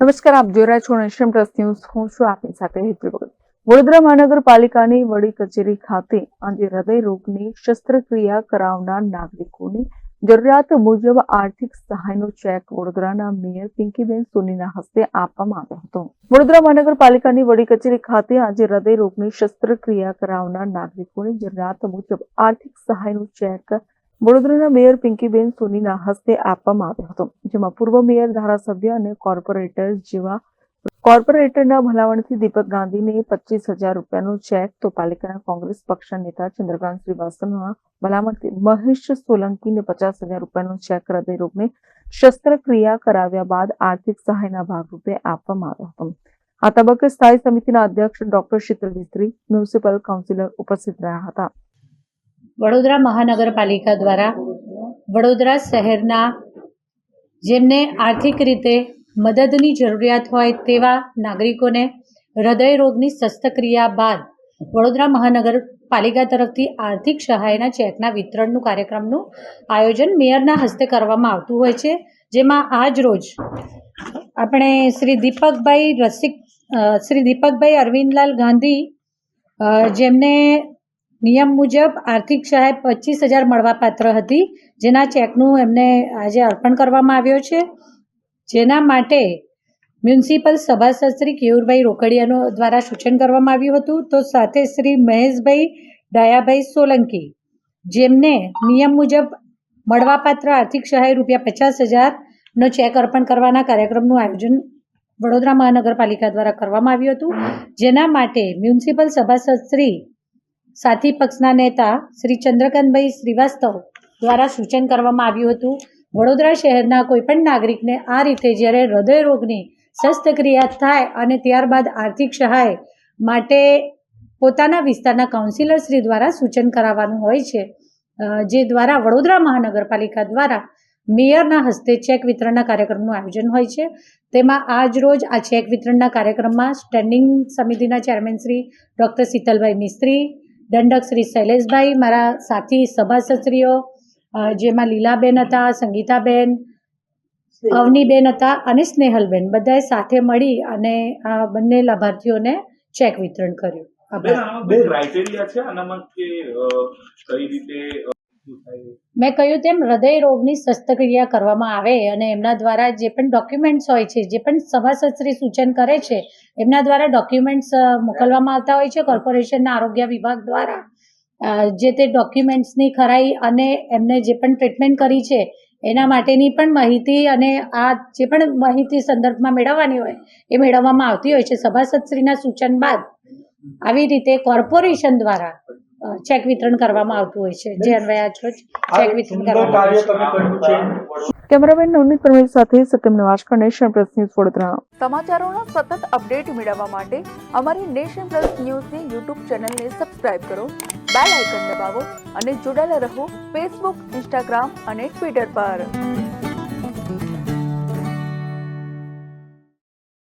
નમસ્કાર, આપ જોઈ રહ્યા છો નેશન પ્લસ ન્યૂઝ. હું છું આપની સાથે હેતુ ભગત. વડોદરા મહાનગરપાલિકાની વડી કચેરી ખાતે આજે હૃદય રોગની શસ્ત્રક્રિયા કરાવનાર નાગરિકોને જરૂરિયાત મુજબ આર્થિક સહાયનો ચેક વડોદરાના મેયર પિંકીબેન સોનીના હસ્તે આપવામાં આવ્યો હતો. વડોદરા મહાનગરપાલિકાની વડી કચેરી ખાતે આજે હૃદય રોગની શસ્ત્રક્રિયા કરાવનાર નાગરિકોને જરૂરિયાત મુજબ આર્થિક સહાયનો ચેક વડોદરાના મેયર પિંકીબેન સોનીના હસ્તે આપવામાં આવ્યો હતો, જેમાં પૂર્વ મેયર, ધારાસભ્ય અને કોર્પોરેટર જેવા કોર્પોરેટરના ભલામણથી દીપક ગાંધીને પચીસ હજાર રૂપિયાનો ચેક તો પાલિકાના કોંગ્રેસ પક્ષના નેતા ચંદ્રકાંત શ્રીવાસ્તવના ભલામણથી મહેશ સોલંકીને પચાસ હજાર રૂપિયાનો ચેક હૃદયરોગને શસ્ત્રક્રિયા કરાવ્યા બાદ આર્થિક સહાયના ભાગરૂપે આપવામાં આવ્યો હતો. આ તબક્કે સ્થાયી સમિતિના અધ્યક્ષ doctor Sheetal Mistry municipal councillor ઉપસ્થિત રહ્યા હતા. વડોદરા મહાનગરપાલિકા દ્વારા વડોદરા શહેરના જેમને આર્થિક રીતે મદદની જરૂરિયાત હોય તેવા નાગરિકોને હૃદયરોગની શસ્ત્રક્રિયા બાદ વડોદરા મહાનગરપાલિકા તરફથી આર્થિક સહાયના ચેકના વિતરણનું કાર્યક્રમનું આયોજન મેયરના હસ્તે કરવામાં આવતું હોય છે. જેમાં આજ રોજ આપણે શ્રી દીપકભાઈ રસિક શ્રી દીપકભાઈ અરવિંદલાલ ગાંધી જેમને નિયમ મુજબ આર્થિક સહાય પચીસ હજાર મળવાપાત્ર હતી. જેના ચેકનું એમને આજે અર્પણ કરવામાં આવ્યો છે. જેના માટે મ્યુનિસિપલ સભાસદ શ્રી કેયુરભાઈ રોકડિયાનો દ્વારા સૂચન કરવામાં આવ્યું હતું. તો સાથે શ્રી મહેશભાઈ ડાયાભાઈ સોલંકી, જેમને નિયમ મુજબ મળવાપાત્ર આર્થિક સહાય રૂપિયા પચાસ હજારનો ચેક અર્પણ કરવાના કાર્યક્રમનું આયોજન વડોદરા મહાનગરપાલિકા દ્વારા કરવામાં આવ્યું હતું. જેના માટે મ્યુનિસિપલ સભાસદ શ્રી સાથી પક્ષના નેતા શ્રી ચંદ્રકાંતભાઈ શ્રીવાસ્તવ દ્વારા સૂચન કરવામાં આવ્યું હતું, વડોદરા શહેરના કોઈપણ નાગરિકને આ રીતે જ્યારે હૃદયરોગની શસ્ત્રક્રિયા થાય અને ત્યારબાદ આર્થિક સહાય માટે પોતાના વિસ્તારના કાઉન્સિલર શ્રી દ્વારા સૂચન કરાવવાનું હોય છે જે દ્વારા વડોદરા મહાનગરપાલિકા દ્વારા મેયરના હસ્તે ચેક વિતરણના કાર્યક્રમનું આયોજન હોય છે. તેમાં આજ રોજ આ ચેક વિતરણના કાર્યક્રમમાં સ્ટેન્ડિંગ સમિતિના ચેરમેન શ્રી ડૉક્ટર શીતલભાઈ મિસ્ત્રી દંડક શ્રી શૈલેષભાઈ મારા સાથી સભાસદશ્રીઓ જેમાં લીલાબેન હતા સંગીતાબેન અવનીબેન હતા અને સ્નેહલબેન. બધાએ સાથે મળી અને આ બંને લાભાર્થીઓને ચેક વિતરણ કર્યું. આભાર. ક્રાઇટેરિયા છે આનામાં કે કઈ રીતે? મેં કહ્યું તેમ, હૃદય રોગની શસ્ત્રક્રિયા કરવામાં આવે અને એમના દ્વારા જે પણ ડોક્યુમેન્ટ્સ હોય છે, જે પણ સભાસદશ્રી સૂચન કરે છે, એમના દ્વારા ડોક્યુમેન્ટ્સ મોકલવામાં આવતા હોય છે કોર્પોરેશનના આરોગ્ય વિભાગ દ્વારા. જે તે ડોક્યુમેન્ટ્સની ખરાઈ અને એમને જે પણ ટ્રીટમેન્ટ કરી છે, એના માટેની પણ માહિતી અને આ જે પણ માહિતી સંદર્ભમાં મેળવવાની હોય, એ મેળવવામાં આવતી હોય છે સભાસદશ્રીના સૂચન બાદ. આવી રીતે કોર્પોરેશન દ્વારા ચેક વિતરણ કરવામાં આવતું હોય છે. જે અન્વયે આજ રોજ ચેક વિતરણ કરવામાં કેમેરામેન નવનીત પરમેલ સાથે Satyam Nivas nation plus news Vadodara. સમાચારોના સતત અપડેટ મેળવવા માટે અમારી નેશન પ્લસ ન્યૂઝની યુટ્યુબ ચેનલને સબસ્ક્રાઇબ કરો બેલ આઇકન દબાવો અને જોડાયેલા રહો ફેસબુક ઇન્સ્ટાગ્રામ અને ટ્વિટર પર.